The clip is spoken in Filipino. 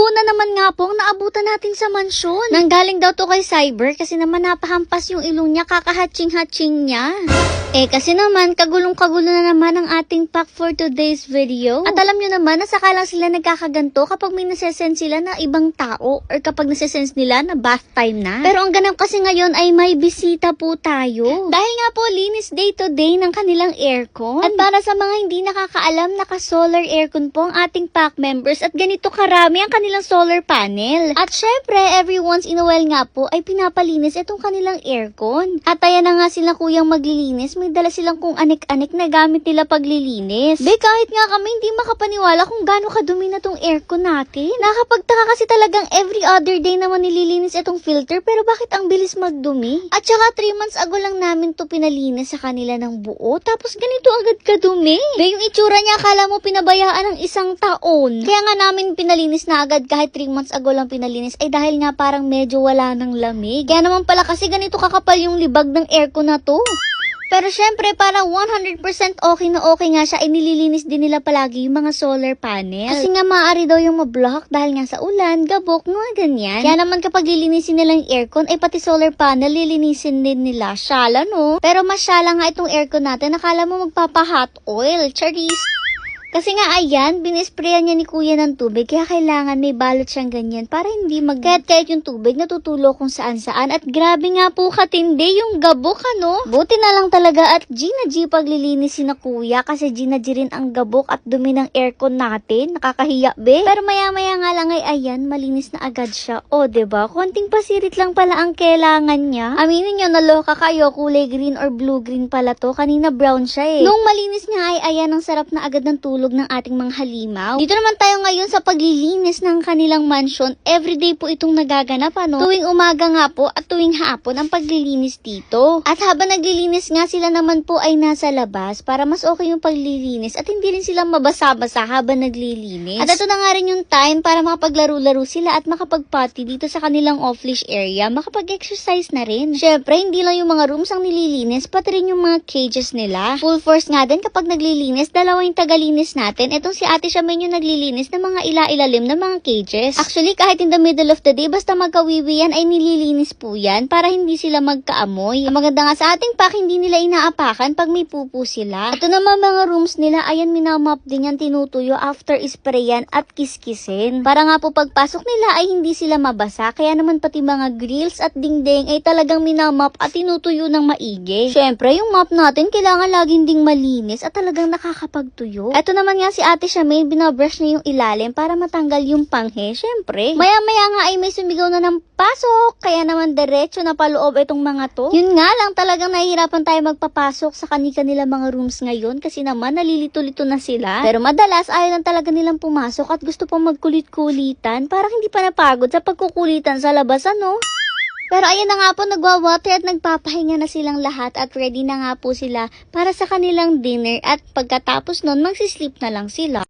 dugo na naman nga po ang naabutan natin sa mansyon. Nanggaling daw to kay Cyber kasi naman napahampas yung ilong niya, kakahatching-hatching niya. Eh kasi naman, kagulong-kagulo na naman ang ating pack for today's video. At alam nyo naman, nasaka lang sila nagkakaganto kapag may nasesend sila na ibang tao or kapag nasesense nila na bath time na. Pero ang ganap kasi ngayon ay may bisita po tayo. Dahil nga po, linis day to day ng kanilang aircon. At para sa mga hindi nakakaalam, naka-solar aircon po ang ating pack members at ganito karami ang kanilang solar panel. At syempre, every once in a while nga po ay pinapalinis itong kanilang aircon. At ayan na nga sila kuyang maglilinis, may dala silang kung anik-anik na gamit nila paglilinis. Be, kahit nga kami hindi makapaniwala kung gaano kadumi na tong aircon natin. Nakapagtaka kasi talagang every other day naman nililinis itong filter pero bakit ang bilis magdumi? At saka 3 months ago lang namin to pinalinis sa kanila ng buo tapos ganito agad kadumi. Be, yung itsura niya akala mo pinabayaan ng isang taon. Kaya nga namin pinalinis na agad kahit 3 months ago lang pinalinis ay dahil nga parang medyo wala ng lamig. Kaya naman pala kasi ganito kakapal yung libag ng aircon na to. Pero syempre, para 100% okay na okay nga siya, ay nililinis din nila palagi yung mga solar panel. Kasi nga maaari daw yung mablock dahil nga sa ulan, gabok, mga ganyan. Kaya naman kapag lilinisin nila yung aircon, ay pati solar panel, lilinisin din nila. Syala, no? Pero masyala nga itong aircon natin, nakala mo magpapa-hot oil. Charis! Kasi nga ayan, binisprayan niya ni kuya ng tubig kaya kailangan may balot siyang ganyan para hindi magkayat-kayat yung tubig natutulo kung saan saan at grabe nga po katindi yung gabok ano. Buti na lang talaga at Gina G paglilinis si na kuya kasi Gina G rin ang gabok at dumi ng aircon natin. Nakakahiya be. Pero maya maya nga lang ay ayan, malinis na agad siya. O ba diba? konting pasirit lang pala ang kailangan niya. Aminin nyo naloka kayo kulay green or blue green pala to. Kanina brown siya eh. Nung malinis nga ay ayan ang sarap na agad ng tulog ng ating mga halimaw. Dito naman tayo ngayon sa paglilinis ng kanilang mansion. Everyday po itong nagaganap ano. Tuwing umaga nga po at tuwing hapon ang paglilinis dito. At habang naglilinis nga sila naman po ay nasa labas para mas okay yung paglilinis at hindi rin sila mabasa-basa habang naglilinis. At ito na nga rin yung time para makapaglaro-laro sila at makapag-potty dito sa kanilang off-leash area. Makapag-exercise na rin. Syempre, hindi lang yung mga rooms ang nililinis, pati rin yung mga cages nila. Full force nga din kapag naglilinis, dalawa yung tagalinis natin. Itong si ate siya yung naglilinis ng mga ila-ilalim na mga cages. Actually, kahit in the middle of the day, basta magkawiwi yan ay nililinis po yan para hindi sila magkaamoy. Ang maganda nga sa ating pack, hindi nila inaapakan pag may pupo sila. Ito naman mga rooms nila, ayan minamap din yan tinutuyo after sprayan at kiskisin. Para nga po pagpasok nila ay hindi sila mabasa, kaya naman pati mga grills at dingding ay talagang minamap at tinutuyo ng maigi. Syempre, yung map natin kailangan laging ding malinis at talagang nakakapagtuyo. Ito naman nga si ate Charmaine, binabrush niya yung ilalim para matanggal yung panghe. Syempre, maya-maya nga ay may sumigaw na ng pasok. Kaya naman diretso na paloob itong mga to. Yun nga lang, talagang nahihirapan tayo magpapasok sa kani-kanila mga rooms ngayon kasi naman nalilito-lito na sila. Pero madalas ayaw lang talaga nilang pumasok at gusto pang magkulit-kulitan para hindi pa napagod sa pagkukulitan sa labas ano. Pero ayan na nga po, nagwa-water at nagpapahinga na silang lahat at ready na nga po sila para sa kanilang dinner at pagkatapos nun, magsisleep na lang sila.